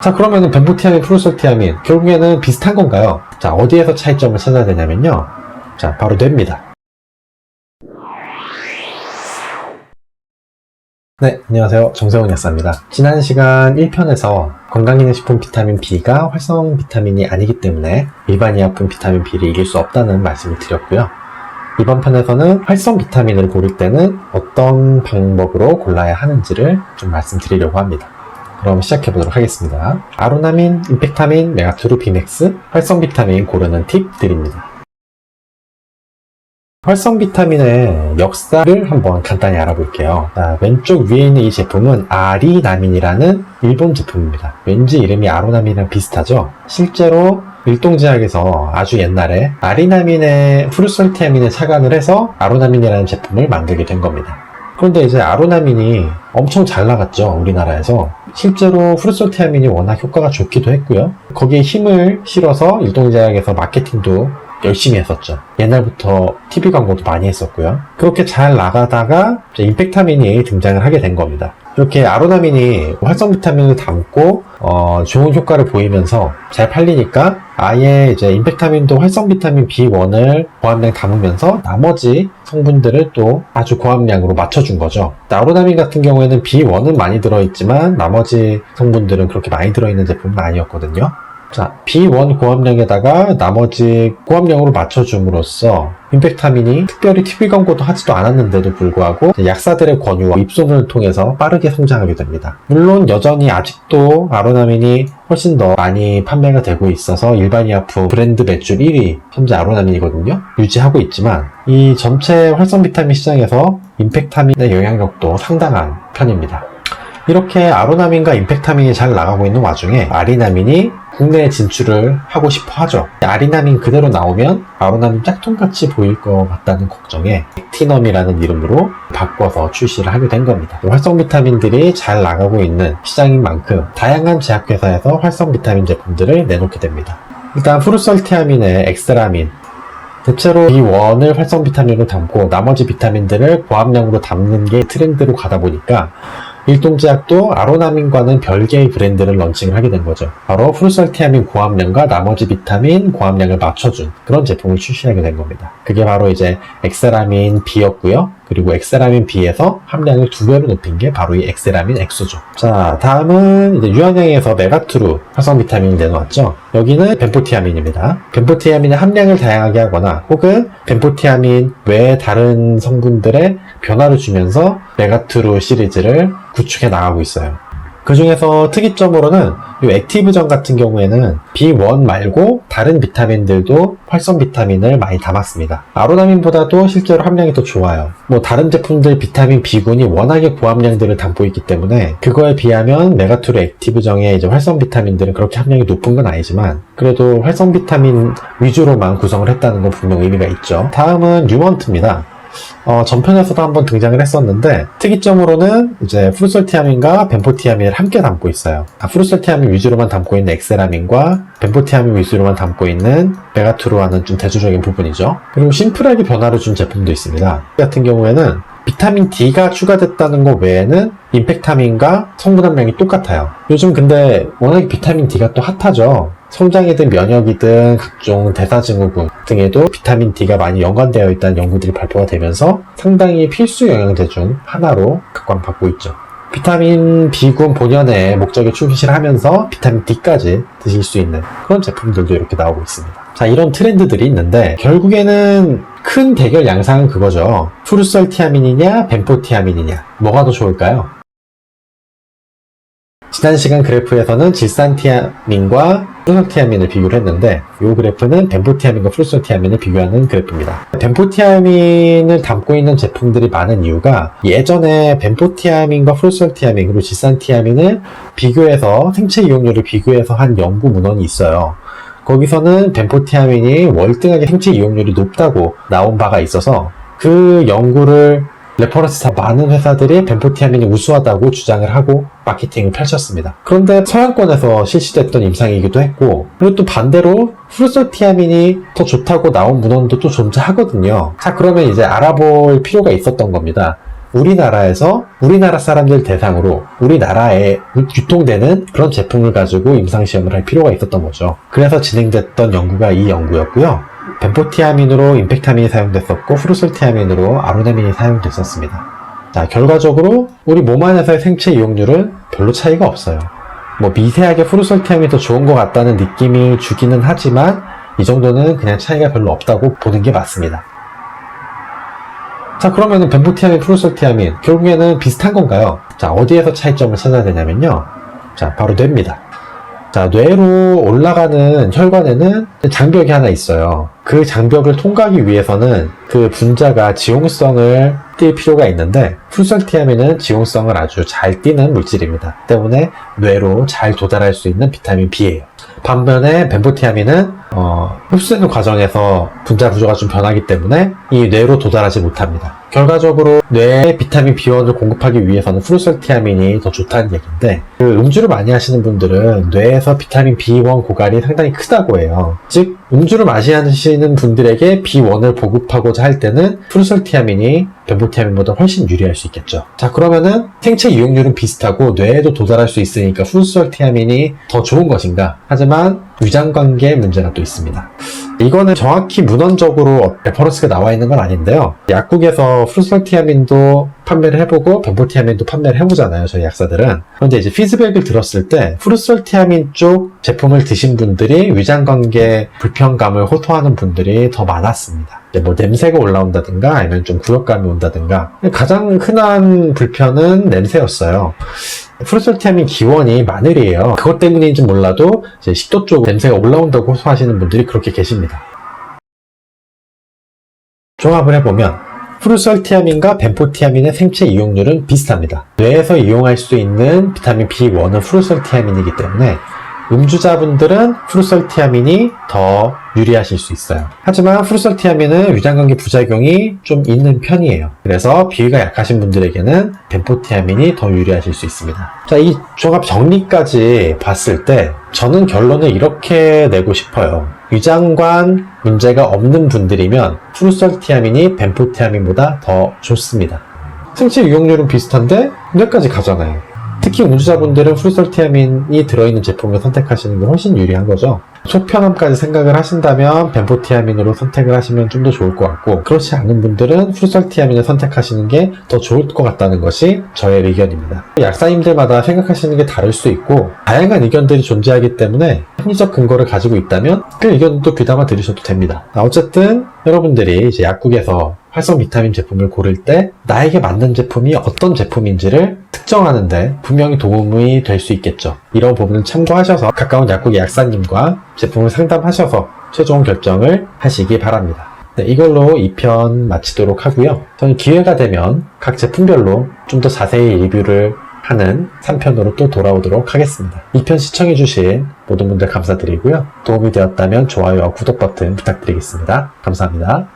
자, 그러면은 벤포티아민, 프로솔티아민 결국에는 비슷한 건가요? 자, 어디에서 차이점을 찾아야 되냐면요. 자, 바로 뇌입니다. 네, 안녕하세요. 정세원 약사입니다. 지난 시간 1편에서 건강기능식품 비타민 B가 활성 비타민이 아니기 때문에 일반이약품 비타민 B를 이길 수 없다는 말씀을 드렸고요. 이번 편에서는 활성 비타민을 고를 때는 어떤 방법으로 골라야 하는지를 좀 말씀드리려고 합니다. 그럼 시작해 보도록 하겠습니다. 아로나민, 임팩타민, 메가투르 비맥스, 활성 비타민 고르는 팁 드립니다. 활성 비타민의 역사를 한번 간단히 알아볼게요. 자, 왼쪽 위에 있는 이 제품은 아리나민이라는 일본 제품입니다. 왠지 이름이 아로나민이랑 비슷하죠? 실제로 일동제약에서 아주 옛날에 아리나민의 프루솔티아민을 착안을 해서 아로나민이라는 제품을 만들게 된 겁니다. 그런데 이제 아로나민이 엄청 잘 나갔죠, 우리나라에서. 실제로 프루솔티아민이 워낙 효과가 좋기도 했고요. 거기에 힘을 실어서 일동제약에서 마케팅도 열심히 했었죠. 옛날부터 TV 광고도 많이 했었고요. 그렇게 잘 나가다가 임팩타민이 등장을 하게 된 겁니다. 이렇게 아로나민이 활성 비타민을 담고 어, 좋은 효과를 보이면서 잘 팔리니까 아예 이제 임팩타민도 활성 비타민 B1을 고함량 담으면서 나머지 성분들을 또 아주 고함량으로 맞춰준 거죠. 아로나민 같은 경우에는 B1은 많이 들어있지만 나머지 성분들은 그렇게 많이 들어있는 제품은 아니었거든요. 자, B1 고함량에다가 나머지 고함량으로 맞춰줌으로써 임팩타민이 특별히 TV 광고도 하지도 않았는데도 불구하고 약사들의 권유와 입소문을 통해서 빠르게 성장하게 됩니다. 물론 여전히 아직도 아로나민이 훨씬 더 많이 판매가 되고 있어서 일반의약품 브랜드 매출 1위 현재 아로나민이거든요. 유지하고 있지만 이 전체 활성 비타민 시장에서 임팩타민의 영향력도 상당한 편입니다. 이렇게 아로나민과 임팩타민이 잘 나가고 있는 와중에 아리나민이 국내에 진출을 하고 싶어 하죠. 아리나민 그대로 나오면 아로나민 짝퉁같이 보일 것 같다는 걱정에 액티넘이라는 이름으로 바꿔서 출시를 하게 된 겁니다. 활성 비타민들이 잘 나가고 있는 시장인 만큼 다양한 제약회사에서 활성 비타민 제품들을 내놓게 됩니다. 일단 프루설티아민의 엑스라민, 대체로 B1을 활성 비타민으로 담고 나머지 비타민들을 고함량으로 담는 게 트렌드로 가다 보니까 일동제약도 아로나민과는 별개의 브랜드를 런칭을 하게 된 거죠. 바로 프루설티아민 고함량과 나머지 비타민 고함량을 맞춰준 그런 제품을 출시하게 된 겁니다. 그게 바로 이제 엑세라민 B였고요. 그리고 엑세라민 B에서 함량을 두 배로 높인 게 바로 이 엑세라민 X죠. 자, 다음은 이제 유한양에서 메가투루 활성 비타민을 내놓았죠. 여기는 벤포티아민입니다. 벤포티아민의 함량을 다양하게 하거나 혹은 벤포티아민 외에 다른 성분들의 변화를 주면서 메가투루 시리즈를 구축해 나가고 있어요. 그 중에서 특이점으로는 이 액티브전 같은 경우에는 B1 말고 다른 비타민들도 활성 비타민을 많이 담았습니다. 아로나민보다도 실제로 함량이 더 좋아요. 뭐 다른 제품들 비타민 B군이 워낙에 고함량들을 담고 있기 때문에 그거에 비하면 메가투르 액티브정의 이제 활성 비타민들은 그렇게 함량이 높은 건 아니지만 그래도 활성 비타민 위주로만 구성을 했다는 건 분명 의미가 있죠. 다음은 뉴먼트입니다. 어, 전편에서도 한번 등장을 했었는데 특이점으로는 이제 프루솔티아민과 벤포티아민을 함께 담고 있어요. 아, 프루솔티아민 위주로만 담고 있는 엑세라민과 벤포티아민 위주로만 담고 있는 메가투르와는 좀 대조적인 부분이죠. 그리고 심플하게 변화를 준 제품도 있습니다. 이 같은 경우에는 비타민 D가 추가됐다는 것 외에는 임팩타민과 성분 함량이 똑같아요. 요즘 근데 워낙에 비타민 D가 또 핫하죠. 성장이든 면역이든 각종 대사증후군 등에도 비타민 D가 많이 연관되어 있다는 연구들이 발표가 되면서 상당히 필수 영양제 중 하나로 각광받고 있죠. 비타민 B군 본연의 목적에 충실을 하면서 비타민 D까지 드실 수 있는 그런 제품들도 이렇게 나오고 있습니다. 자, 이런 트렌드들이 있는데 결국에는 큰 대결 양상은 그거죠. 프루설티아민이냐, 벤포티아민이냐. 뭐가 더 좋을까요? 지난 시간 그래프에서는 질산티아민과 프루솔티아민을 비교를 했는데 이 그래프는 벤포티아민과 프루솔티아민을 비교하는 그래프입니다. 벤포티아민을 담고 있는 제품들이 많은 이유가 예전에 벤포티아민과 프루솔티아민 그리고 질산티아민을 비교해서 생체 이용률을 비교해서 한 연구 문헌이 있어요. 거기서는 벤포티아민이 월등하게 생체 이용률이 높다고 나온 바가 있어서 그 연구를 레퍼런스 다 많은 회사들이 벤포티아민이 우수하다고 주장을 하고 마케팅을 펼쳤습니다. 그런데 서양권에서 실시됐던 임상이기도 했고 그리고 또 반대로 프루솔티아민이 더 좋다고 나온 문헌도 또 존재하거든요. 자 그러면 이제 알아볼 필요가 있었던 겁니다. 우리나라에서 우리나라 사람들 대상으로 우리나라에 유통되는 그런 제품을 가지고 임상시험을 할 필요가 있었던 거죠. 그래서 진행됐던 연구가 이 연구였고요. 벤포티아민으로 임팩타민이 사용됐었고 프루솔티아민으로 아로나민이 사용됐었습니다. 자, 결과적으로 우리 몸 안에서의 생체 이용률은 별로 차이가 없어요. 뭐 미세하게 프루솔티아민이 더 좋은 것 같다는 느낌이 주기는 하지만 이 정도는 그냥 차이가 별로 없다고 보는 게 맞습니다. 자, 그러면은 벤포티아민, 프루솔티아민 결국에는 비슷한 건가요? 자, 어디에서 차이점을 찾아야 되냐면요. 자, 바로 뇌입니다. 자, 뇌로 올라가는 혈관에는 장벽이 하나 있어요. 그 장벽을 통과하기 위해서는 그 분자가 지용성을 띌 필요가 있는데 풀설티아민은 지용성을 아주 잘 띠는 물질입니다. 때문에 뇌로 잘 도달할 수 있는 비타민 B예요. 반면에 벤포티아민은 어, 흡수되는 과정에서 분자 구조가 좀 변하기 때문에 이 뇌로 도달하지 못합니다. 결과적으로 뇌에 비타민 B1을 공급하기 위해서는 프루설티아민이 더 좋다는 얘기인데 그 음주를 많이 하시는 분들은 뇌에서 비타민 B1 고갈이 상당히 크다고 해요. 즉 음주를 많이 하시는 분들에게 B1을 보급하고자 할 때는 프루설티아민이 벤포티아민보다 훨씬 유리할 수 있겠죠. 자 그러면은 생체 이용률은 비슷하고 뇌에도 도달할 수 있으니까 프루설티아민이 더 좋은 것인가? 하지만 위장관계 문제가 또 있습니다. 이거는 정확히 문헌적으로 레퍼런스가 나와 있는 건 아닌데요. 약국에서 프루설티아민도 판매를 해보고 벤포티아민도 판매를 해보잖아요. 저희 약사들은. 그런데 이제 피드백을 들었을 때 프루설티아민 쪽 제품을 드신 분들이 위장관계 불편감을 호소하는 분들이 더 많았습니다. 뭐 냄새가 올라온다든가 아니면 좀 구역감이 온다든가 가장 흔한 불편은 냄새였어요. 프루솔티아민 기원이 마늘이에요. 그것 때문인지 몰라도 식도 쪽 냄새가 올라온다고 호소하시는 분들이 그렇게 계십니다. 종합을 해보면 프루설티아민과 벤포티아민의 생체 이용률은 비슷합니다. 뇌에서 이용할 수 있는 비타민 B1은 프루설티아민이기 때문에 음주자분들은 프루설티아민이 더 유리하실 수 있어요. 하지만 프루설티아민은 위장관계 부작용이 좀 있는 편이에요. 그래서 비위가 약하신 분들에게는 벤포티아민이 더 유리하실 수 있습니다. 자, 이 종합 정리까지 봤을 때 저는 결론을 이렇게 내고 싶어요. 위장관 문제가 없는 분들이면 프루설티아민이 벤포티아민보다 더 좋습니다. 생체 유용률은 비슷한데 뇌까지 가잖아요. 특히 음주자분들은 프루설티아민이 들어있는 제품을 선택하시는 게 훨씬 유리한 거죠. 소편함까지 생각을 하신다면 벤포티아민으로 선택을 하시면 좀 더 좋을 것 같고 그렇지 않은 분들은 프루설티아민을 선택하시는 게 더 좋을 것 같다는 것이 저의 의견입니다. 약사님들마다 생각하시는 게 다를 수 있고 다양한 의견들이 존재하기 때문에 합리적 근거를 가지고 있다면 그 의견도 귀담아 들으셔도 됩니다. 아, 어쨌든 여러분들이 이제 약국에서 활성 비타민 제품을 고를 때 나에게 맞는 제품이 어떤 제품인지를 특정하는데 분명히 도움이 될 수 있겠죠. 이런 부분을 참고하셔서 가까운 약국의 약사님과 제품을 상담하셔서 최종 결정을 하시기 바랍니다. 네, 이걸로 2편 마치도록 하고요. 저는 기회가 되면 각 제품별로 좀 더 자세히 리뷰를 하는 3편으로 또 돌아오도록 하겠습니다. 2편 시청해주신 모든 분들 감사드리고요. 도움이 되었다면 좋아요와 구독 버튼 부탁드리겠습니다. 감사합니다.